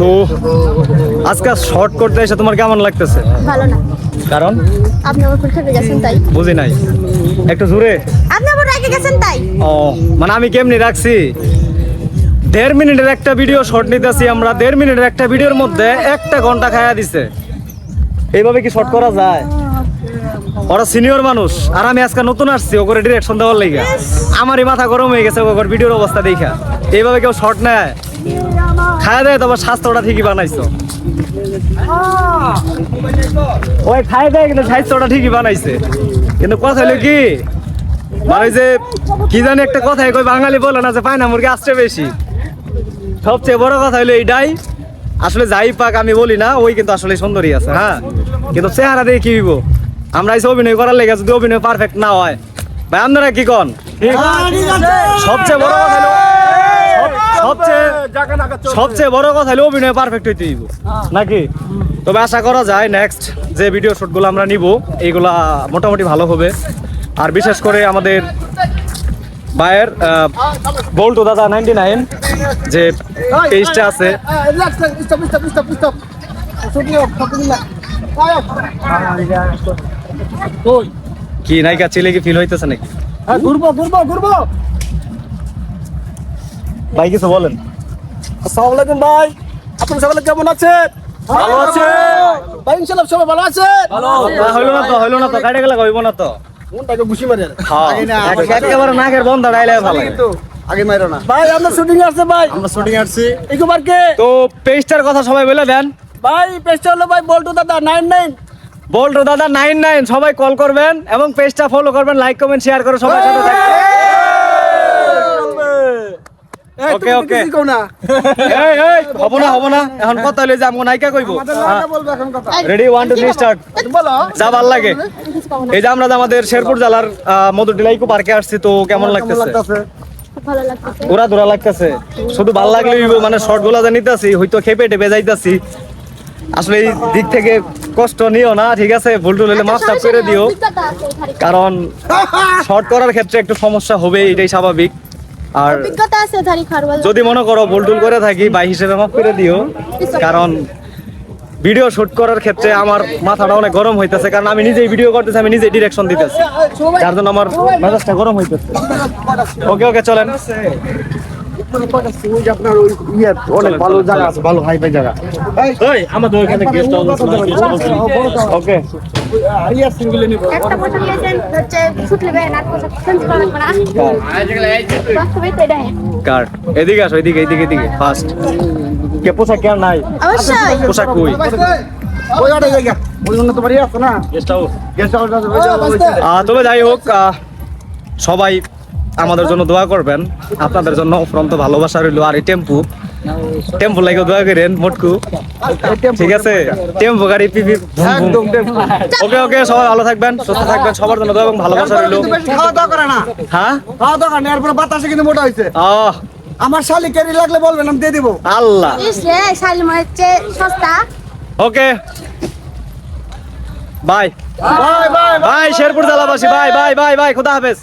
তো আজকে শর্ট করতে এসে তোমার কেমন লাগতেছে? ভালো না। কারণ? আপনি আমার খেপে গেছেন তাই। বুঝি নাই। একটু জোরে। আপনি আমার রেগে গেছেন তাই। ও মানে আমি কেমনি রাখছি? দেড় মিনিটের একটা ভিডিও শর্ট নিতেছি আমরা। দেড় মিনিটের একটা ভিডিওর মধ্যে একটা ঘণ্টা খায়া দিছে। এইভাবে কি শর্ট করা যায়? ওরা সিনিয়র মানুষ আর আমি আজকে নতুন আসছি ওকে ডিরেকশন দেওয়ার লাগে। আমারই মাথা গরম হয়ে গেছে ওকে ভিডিওর অবস্থা দেখা। এইভাবে কেউ শর্ট নেয়? খায়া দেয় তোমার স্বাস্থ্যটা ঠিকই বানাইছো। ওই খায় দেয় কিন্তু স্বাস্থ্যটা ঠিকই বানাইছে। কিন্তু কথা হলো কি মানে যে কি জানি একটা কথা কই বাঙালি বলে না যে পায়না মুরগি আসছে বেশি। সবচেয়ে বড় কথা হলো এইটাই আসলে যাই পাক আমি বলি না ওই কিন্তু আসলে সুন্দরী আছে হ্যাঁ? কিন্তু চেহারা দিয়ে কি হইব? আমরা এসে অভিনয় করার লেগে যদি অভিনয় পারফেক্ট না হয়। ভাই আপনারা কি কন? সবচেয়ে বড় কথা হলো সবচেয়ে সবচেয়ে বড় কথা হলো অভিনয় পারফেক্ট হইতে হইব নাকি? তবে আশা করা যায় নেক্সট যে ভিডিও শুটগুলো আমরা নিব এইগুলা মোটামুটি ভালো হবে। আর বিশেষ করে আমাদের বায়ের বল্টু দাদা নাইনটি নাইন যে পেজটা আছে। কি নায়িকা ছেলে কি ফিল হইতেছে নাকি? ঘুরবো ঘুরবো ঘুরবো। ভাই কিছু বলেন। আসসালামু আলাইকুম ভাই আপনার সবাই কেমন আছেন? ভালো আছে। ভাই ইনশাআল্লাহ সবাই ভালো আছেন? হইল না তো হইল না তো কাটে গেলে হইব না তো। ঘুষি মারে। হ্যাঁ একেবারে নাকের বন্ধ ডাইলে ভালো। আগে মাইরো না। ভাই আমরা শুটিং আছে ভাই। আমরা শুটিং আসছি। পার্কে তো পেজটার কথা সবাই বলে দেন। ভাই পেজটা হলো ভাই বল্টু দাদা নাইন নাইন বল্টু দাদা নাইন নাইন সবাই কল করবেন এবং পেজটা ফলো করবেন লাইক কমেন্ট শেয়ার করে সবার সাথে ওকে ওকে না। এই এই হব না হব না। এখন কথা হইলে যে আমগো নায়িকা কইবো। বলব এখন কথা। Ready one two three start বলো। যা ভালো লাগে। এই যে আমরা যে আমাদের শেরপুর জেলার মধুটিলাইকু পার্কে আসছি তো কেমন লাগতেছে? খুব ভালো লাগতেছে। ওরা দূরা লাগতেছে। শুধু ভালো লাগলে মানে শর্টগুলা জানিতাছি হয়তো খেপে টেপে যাইতাছি। আসলে এই দিক থেকে কষ্ট নিও না ঠিক আছে? ভুল টুল হলে মাফ টাফ করে দিও। কারণ শর্ট করার ক্ষেত্রে একটু সমস্যা হবে এটাই স্বাভাবিক। আর অভিজ্ঞতা আছে ধারি খারওয়াল যদি মনে করো ভুল টুল করে থাকি ভাই হিসেবে মাফ করে দিও। কারণ ভিডিও শুট করার ক্ষেত্রে আমার মাথাটা অনেক গরম হইতেছে কারণ আমি নিজেই ভিডিও করতেছি আমি নিজেই ডিরেকশন দিতেছি। যার জন্য আমার মেজাজটা গরম হইতেছে। ওকে ওকে চলেন। আপনার ওই ইয়ে অনেক ভালো জায়গা আছে ভালো আমাদের ওখানে গেস্ট ওকে একটা হচ্ছে শুট নেবে না কার? এদিকে আসো এদিকে এদিকে এদিকে ফার্স্ট কে পোশাক কেন নাই? অবশ্যই। পোশাক কই? ওই ওটা জায়গা ওই জন্য তোমার আছে না? গেস্ট হাউস গেস্ট হাউস আছে ওই জায়গা, ওই জায়গা। আহ, তবে যাই হোক সবাই আমাদের জন্য দোয়া করবেন। আপনাদের জন্য অফরন্ত ভালোবাসা রইল। আর এই টেম্পু টেম্পু লাগে দোয়া করেন মোটকু। ঠিক আছে? টেম্পু গাড়ি পিপি ওকে ওকে সবাই ভালো থাকবেন সুস্থ থাকবেন সবার জন্য দোয়া এবং ভালোবাসা রইল। খাওয়া দাওয়া করে না। হ্যাঁ? খাওয়া দাওয়া করে না এরপরে বাতাসে কিন্তু মোটা হয়েছে আহ। আমার শালি কেরি লাগলে বলবেন আমি দিয়ে দিবো। আল্লাহ। শালি মনে হচ্ছে সস্তা। Okay. Bye. Bye bye bye Sherpur জেলাবাসী bye bye bye bye খুদা হাফেজ।